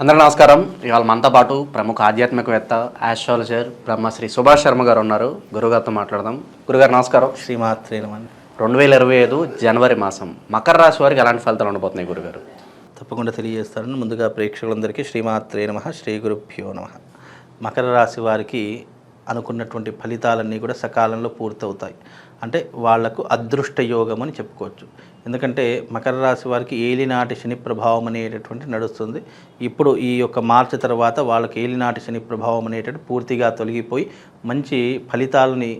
అందరూ నమస్కారం. ఇవాళ మనతో పాటు ప్రముఖ ఆధ్యాత్మికవేత్త ఆస్ట్రాలజర్ బ్రహ్మశ్రీ సుభాష్ శర్మ గారు ఉన్నారు. గురుగారితో మాట్లాడదాం. గురుగారు నమస్కారం. శ్రీమాత్రే నమ. రెండు వేల ఇరవై ఐదు జనవరి మాసం మకర రాశి వారికి ఎలాంటి ఫలితాలు ఉండబోతున్నాయి గురుగారు తప్పకుండా తెలియజేస్తాను ముందుగా ప్రేక్షకులందరికీ శ్రీమాత్రే నమ శ్రీ గురుభ్యో నమ. మకర రాశి వారికి అనుకున్నటువంటి ఫలితాలన్నీ కూడా సకాలంలో పూర్తవుతాయి. అంటే వాళ్ళకు అదృష్ట యోగం అని చెప్పుకోవచ్చు. ఎందుకంటే మకర రాశి వారికి ఏలినాటి శని ప్రభావం అనేటటువంటి నడుస్తుంది. ఇప్పుడు ఈ యొక్క మార్చి తర్వాత వాళ్ళకి ఏలినాటి శని ప్రభావం అనేటటువంటి పూర్తిగా తొలగిపోయి మంచి ఫలితాలని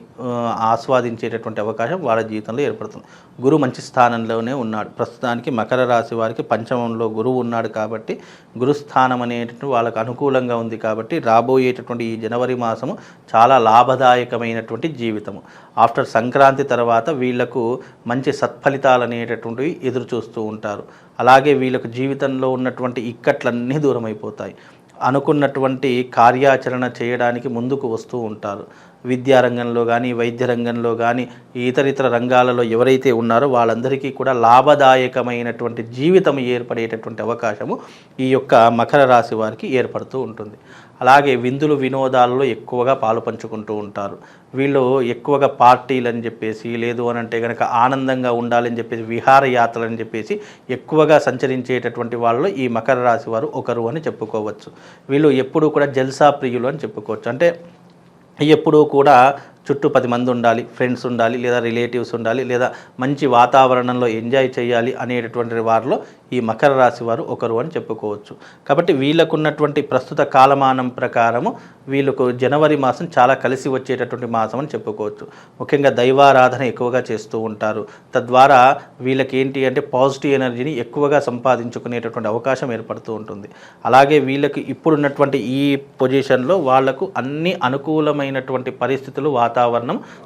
ఆస్వాదించేటటువంటి అవకాశం వాళ్ళ జీవితంలో ఏర్పడుతుంది. గురువు మంచి స్థానంలోనే ఉన్నాడు. ప్రస్తుతానికి మకర రాశి వారికి పంచమంలో గురువు ఉన్నాడు కాబట్టి గురుస్థానం అనేటటువంటి వాళ్ళకు అనుకూలంగా ఉంది కాబట్టి రాబోయేటటువంటి ఈ జనవరి మాసము చాలా లాభదాయకమైనటువంటి జీవితము. ఆఫ్టర్ సంక్రాంతి తర్వాత వీళ్ళకు మంచి సత్ఫలితాలు అనేటటువంటివి ఎదురు చూస్తూ ఉంటారు. అలాగే వీళ్ళకు జీవితంలో ఉన్నటువంటి ఇక్కట్లన్నీ దూరం అయిపోతాయి అనుకున్నటువంటి కార్యాచరణ చేయడానికి ముందుకు వస్తూ ఉంటారు. విద్యారంగంలో కానీ వైద్య రంగంలో కానీ ఇతరితర రంగాలలో ఎవరైతే ఉన్నారో వాళ్ళందరికీ కూడా లాభదాయకమైనటువంటి జీవితం ఏర్పడేటటువంటి అవకాశము ఈ యొక్క మకర రాశి వారికి ఏర్పడుతూ ఉంటుంది. అలాగే విందులు వినోదాలలో ఎక్కువగా పాలు పంచుకుంటూ ఉంటారు. వీళ్ళు ఎక్కువగా పార్టీలు అని చెప్పేసి లేదు అని అంటే కనుక ఆనందంగా ఉండాలని చెప్పేసి విహారయాత్రలు అని చెప్పేసి ఎక్కువగా సంచరించేటటువంటి వాళ్ళు ఈ మకర రాశి వారు ఒకరు అని చెప్పుకోవచ్చు. వీళ్ళు ఎప్పుడూ కూడా జల్సా ప్రియులు అని చెప్పుకోవచ్చు. అంటే ఎప్పుడూ కూడా చుట్టూ పది మంది ఉండాలి ఫ్రెండ్స్ ఉండాలి లేదా రిలేటివ్స్ ఉండాలి లేదా మంచి వాతావరణంలో ఎంజాయ్ చేయాలి అనేటటువంటి వారిలో ఈ మకర రాశి వారు ఒకరు అని చెప్పుకోవచ్చు. కాబట్టి వీళ్ళకున్నటువంటి ప్రస్తుత కాలమానం ప్రకారము వీళ్ళకు జనవరి మాసం చాలా కలిసి వచ్చేటటువంటి మాసం అని చెప్పుకోవచ్చు. ముఖ్యంగా దైవారాధన ఎక్కువగా చేస్తూ ఉంటారు. తద్వారా వీళ్ళకి ఏంటి అంటే పాజిటివ్ ఎనర్జీని ఎక్కువగా సంపాదించుకునేటటువంటి అవకాశం ఏర్పడుతూ ఉంటుంది. అలాగే వీళ్ళకి ఇప్పుడున్నటువంటి ఈ పొజిషన్లో వాళ్ళకు అన్ని అనుకూలమైనటువంటి పరిస్థితులు వాతావరణం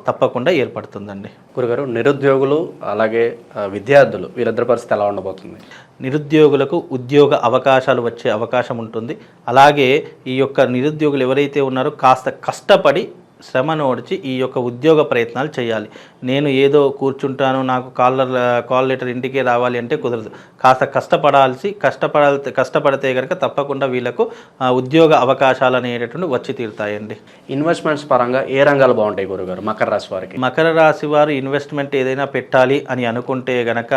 తప్పకుండా ఏర్పడుతుందండి. గురుగారు నిరుద్యోగులు అలాగే విద్యార్థులు వీరిద్దరి పరిస్థితి ఎలా ఉండబోతుంది? నిరుద్యోగులకు ఉద్యోగ అవకాశాలు వచ్చే అవకాశం ఉంటుంది. అలాగే ఈ యొక్క నిరుద్యోగులు ఎవరైతే ఉన్నారో కాస్త కష్టపడి శ్రమ నోడిచి ఈ యొక్క ఉద్యోగ ప్రయత్నాలు చేయాలి. నేను ఏదో కూర్చుంటాను నాకు కాలర్ కాల్ లెటర్ ఇంటికే రావాలి అంటే కుదరదు. కాస్త కష్టపడాల్సి కష్టపడ కష్టపడితే కనుక తప్పకుండా వీళ్ళకు ఉద్యోగ అవకాశాలు అనేటటువంటి వచ్చి తీరుతాయండి. ఇన్వెస్ట్మెంట్స్ పరంగా ఏ రంగాలు బాగుంటాయి గురుగారు? మకర రాశి వారికి. మకర రాశి వారు ఇన్వెస్ట్మెంట్ ఏదైనా పెట్టాలి అని అనుకుంటే గనక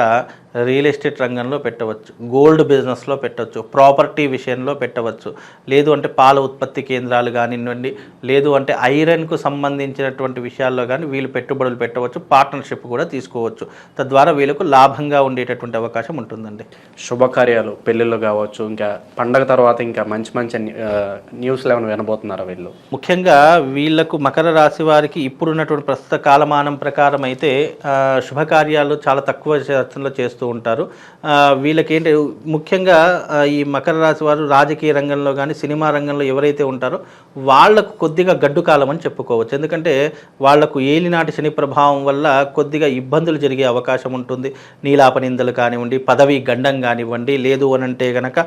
రియల్ ఎస్టేట్ రంగంలో పెట్టవచ్చు. గోల్డ్ బిజినెస్లో పెట్టవచ్చు. ప్రాపర్టీ విషయంలో పెట్టవచ్చు. లేదు అంటే పాల ఉత్పత్తి కేంద్రాలు కానివ్వండి లేదు అంటే ఐరన్కు సంబంధించినటువంటి విషయాల్లో కానీ వీళ్ళు పెట్టుబడులు పెట్టవచ్చు పార్ట్నర్షిప్ కూడా తీసుకోవచ్చు. తద్వారా వీళ్ళకు లాభంగా ఉండేటటువంటి అవకాశం ఉంటుందండి. శుభకార్యాలు పెళ్ళిళ్ళు కావచ్చు ఇంకా పండగ తర్వాత ఇంకా మంచి మంచి న్యూస్లు ఏమైనా వినబోతున్నారా వీళ్ళు? ముఖ్యంగా వీళ్ళకు మకర రాశి వారికి ఇప్పుడున్నటువంటి ప్రస్తుత కాలమానం ప్రకారం అయితే శుభకార్యాలు చాలా తక్కువ శాతంలో చేస్తూ ఉంటారు. ఆ, వీళ్ళకేంటి ముఖ్యంగా ఈ మకర రాశి వారు రాజకీయ రంగంలో కానీ సినిమా రంగంలో ఎవరైతే ఉంటారో వాళ్ళకు కొద్దిగా గడ్డు కాలం అని చెప్పుకోవచ్చు. చెప్పుకోవచ్చు ఎందుకంటే వాళ్ళకు ఏలినాటి శని ప్రభావం వల్ల కొద్దిగా ఇబ్బందులు జరిగే అవకాశం ఉంటుంది. నీలాపనిందలు కానివ్వండి పదవి గండం కానివ్వండి లేదు అని అంటే గనక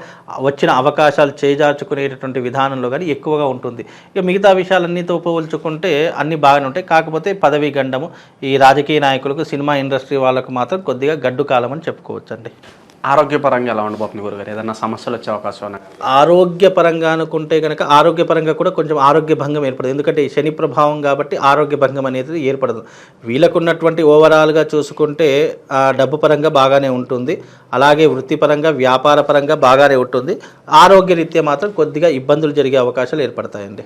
వచ్చిన అవకాశాలు చేజార్చుకునేటటువంటి విధానంలో కానీ ఎక్కువగా ఉంటుంది. ఇక మిగతా విషయాలన్నీతో పోల్చుకుంటే అన్నీ బాగానే ఉంటాయి. కాకపోతే పదవి గండము ఈ రాజకీయ నాయకులకు సినిమా ఇండస్ట్రీ వాళ్ళకు మాత్రం కొద్దిగా గడ్డు కాలం అని చెప్పుకోవచ్చండి. ఆరోగ్యపరంగా ఎలా ఉండబోతుంది గురుగారు? ఏదైనా సమస్యలు వచ్చే అవకాశం ఆరోగ్యపరంగా అనుకుంటే కనుక ఆరోగ్యపరంగా కూడా కొంచెం ఆరోగ్య భంగం ఏర్పడదు. ఎందుకంటే శని ప్రభావం కాబట్టి ఆరోగ్య భంగం అనేది ఏర్పడదు. వీళ్ళకు ఉన్నటువంటి ఓవరాల్గా చూసుకుంటే డబ్బు పరంగా బాగానే ఉంటుంది. అలాగే వృత్తిపరంగా వ్యాపార పరంగా బాగానే ఉంటుంది. ఆరోగ్యరీత్యా మాత్రం కొద్దిగా ఇబ్బందులు జరిగే అవకాశాలు ఏర్పడతాయండి.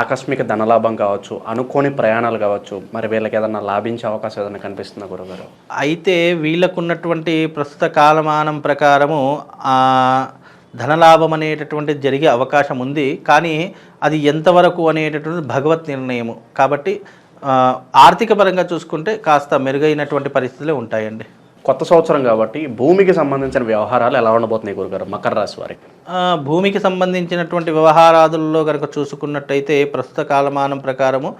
ఆకస్మిక ధనలాభం కావచ్చు అనుకోని ప్రయాణాలు కావచ్చు మరి వీళ్ళకి ఏదైనా లాభించే అవకాశం ఏదైనా కనిపిస్తుందా గురుగారు? అయితే వీళ్ళకున్నటువంటి ప్రస్తుత కాలమానం ప్రకారము ధనలాభం అనేటటువంటిది జరిగే అవకాశం ఉంది. కానీ అది ఎంతవరకు అనేటటువంటిది భగవత్ నిర్ణయము. కాబట్టి ఆర్థిక పరంగా చూసుకుంటే కాస్త మెరుగైనటువంటి పరిస్థితులే ఉంటాయండి. కొత్త సంవత్సరం కాబట్టి భూమికి సంబంధించిన వ్యవహారాలు ఎలా ఉండబోతున్నాయి గురుగారు? మకర రాశి వారికి. భూమికి సంబంధించినటువంటి వ్యవహారాదుల్లో కనుక చూసుకున్నట్టయితే ప్రస్తుత కాలమానం ప్రకారము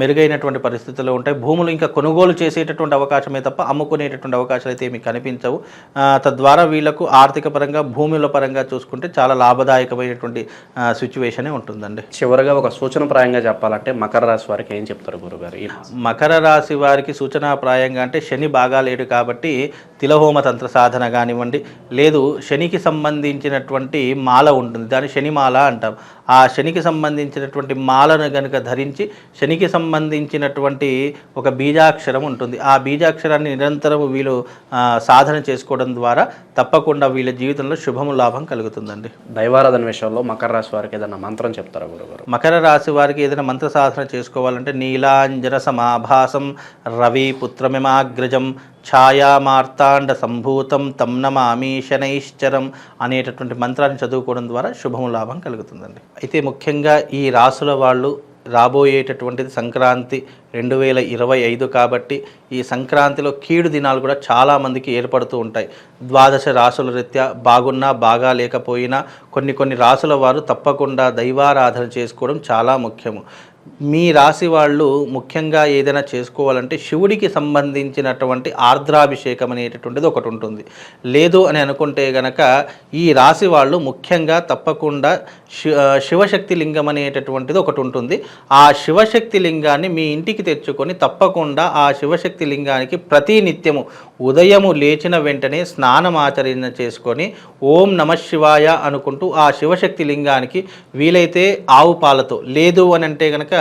మెరుగైనటువంటి పరిస్థితులు ఉంటాయి. భూములు ఇంకా కొనుగోలు చేసేటటువంటి అవకాశమే తప్ప అమ్ముకునేటటువంటి అవకాశాలు అయితే ఏమి కనిపించవు. తద్వారా వీళ్ళకు ఆర్థిక పరంగా భూముల పరంగా చూసుకుంటే చాలా లాభదాయకమైనటువంటి సిచ్యువేషనే ఉంటుందండి. చివరిగా ఒక సూచనప్రాయంగా చెప్పాలంటే మకర రాశి వారికి ఏం చెప్తారు గురుగారు? మకర రాశి వారికి సూచనాప్రాయంగా అంటే శని బాగాలేడు కాబట్టి తిలహోమ తంత్ర సాధన కానివ్వండి లేదు శనికి సంబంధించినటువంటి మాల ఉంటుంది. దాన్ని శనిమాల అంటాం. ఆ శనికి సంబంధించినటువంటి మాలను గనుక ధరించి శనికి సంబంధించినటువంటి ఒక బీజాక్షరం ఉంటుంది. ఆ బీజాక్షరాన్ని నిరంతరం వీళ్ళు సాధన చేసుకోవడం ద్వారా తప్పకుండా వీళ్ళ జీవితంలో శుభము లాభం కలుగుతుందండి. దైవారాధన విషయంలో మకర రాశి వారికి ఏదైనా మంత్రం చెప్తారా గురుగారు? మకర రాశి వారికి ఏదైనా మంత్ర సాధన చేసుకోవాలంటే నీలాంజన సమాభాసం రవి పుత్రమిమాగ్రజం ఛాయామార్తాండ సంభూతం తం నమామి శనైశ్చరం అనేటటువంటి మంత్రాన్ని చదువుకోవడం ద్వారా శుభము లాభం కలుగుతుందండి. అయితే ముఖ్యంగా ఈ రాసుల వాళ్ళు రాబోయేటటువంటిది సంక్రాంతి రెండు వేల ఇరవై ఐదు కాబట్టి ఈ సంక్రాంతిలో కీడు దినాలు కూడా చాలామందికి ఏర్పడుతూ ఉంటాయి. ద్వాదశ రాసుల రీత్యా బాగున్నా బాగా లేకపోయినా కొన్ని కొన్ని రాసుల వారు తప్పకుండా దైవారాధన చేసుకోవడం చాలా ముఖ్యము. మీ రాశి వాళ్ళు ముఖ్యంగా ఏదైనా చేసుకోవాలంటే శివుడికి సంబంధించినటువంటి ఆర్ద్రాభిషేకం అనేటటువంటిది ఒకటి ఉంటుంది. లేదు అని అనుకుంటే గనక ఈ రాశి వాళ్ళు ముఖ్యంగా తప్పకుండా శివశక్తి లింగం అనేటటువంటిది ఒకటి ఉంటుంది. ఆ శివశక్తి లింగాన్ని మీ ఇంటికి తెచ్చుకొని తప్పకుండా ఆ శివశక్తి లింగానికి ప్రతి నిత్యము ఉదయము లేచిన వెంటనే స్నానమాచరణ చేసుకొని ఓం నమ శివాయ అనుకుంటూ ఆ శివశక్తి లింగానికి వీలైతే ఆవు పాలతో లేదు అని అంటే కనుక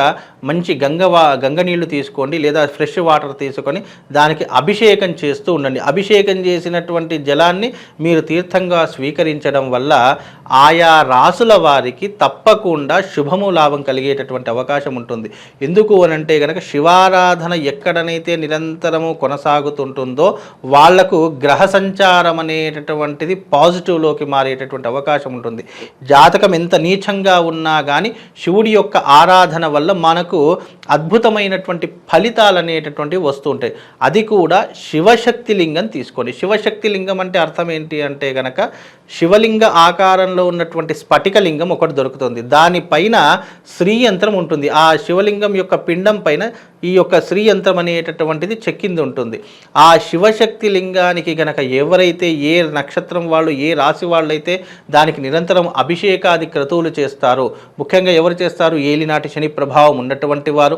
మంచి గంగవా గంగ నీళ్ళు తీసుకోండి లేదా ఫ్రెష్ వాటర్ తీసుకొని దానికి అభిషేకం చేస్తూ ఉండండి. అభిషేకం చేసినటువంటి జలాన్ని మీరు తీర్థంగా స్వీకరించడం వల్ల ఆయా రాసుల వారికి తప్పకుండా శుభము లాభం కలిగేటటువంటి అవకాశం ఉంటుంది. ఎందుకు అని అంటే కనుక శివారాధన ఎక్కడనైతే నిరంతరము కొనసాగుతుంటుందో వాళ్ళకు గ్రహ సంచారం అనేటటువంటిది పాజిటివ్లోకి మారేటటువంటి అవకాశం ఉంటుంది. జాతకం ఎంత నీచంగా ఉన్నా కానీ శివుడి యొక్క ఆరాధన వల్ల మనకు అద్భుతమైనటువంటి ఫలితాలు అనేటటువంటివి వస్తూ ఉంటాయి. అది కూడా శివశక్తి లింగం తీసుకోండి శివశక్తి లింగం అంటే అర్థం ఏంటి అంటే గనక శివలింగ ఆకారంలో ఉన్నటువంటి స్ఫటికలింగం ఒకటి దొరుకుతుంది. దానిపైన శ్రీ యంత్రం ఉంటుంది. ఆ శివలింగం యొక్క పిండం పైన ఈ యొక్క శ్రీ యంత్రం అనేటటువంటిది చెక్కింది ఉంటుంది. ఆ శివశక్తి లింగానికి గనక ఎవరైతే ఏ నక్షత్రం వాళ్ళు ఏ రాశి వాళ్ళైతే దానికి నిరంతరం అభిషేకాది క్రతువులు చేస్తారో ముఖ్యంగా ఎవరు చేస్తారు? ఏలినాటి శని ప్రభావం ఉన్నటువంటి వారు.